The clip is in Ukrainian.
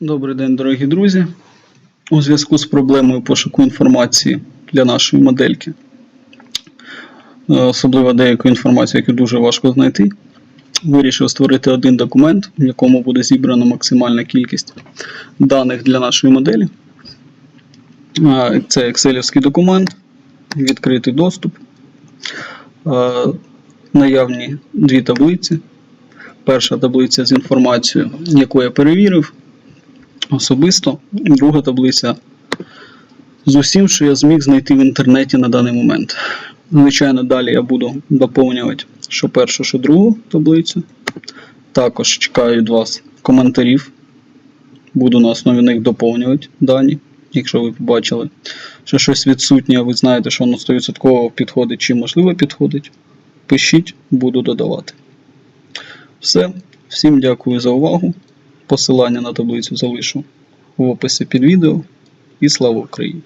Добрий день, дорогі друзі. У зв'язку з проблемою пошуку інформації для нашої модельки, е, особливо деяку інформацію, яку дуже важко знайти, вирішив створити один документ, в якому буде зібрана максимальна кількість даних для нашої моделі. Е, Це Excel документ, відкритий доступ, е, наявні дві таблиці. Перша таблиця з інформацією, яку я перевірив особисто. Друга таблиця з усім, що я зміг знайти в інтернеті на даний момент. Звичайно, далі я буду доповнювати що першу, що другу таблицю. Також чекаю від вас коментарів. Буду на основі них доповнювати дані. Якщо ви побачили, що щось відсутнє, а ви знаєте, що воно 100% підходить чи можливо підходить. Пишіть, буду додавати. Все. Всім дякую за увагу. Посилання на таблицю залишу в описі під відео. І слава Україні!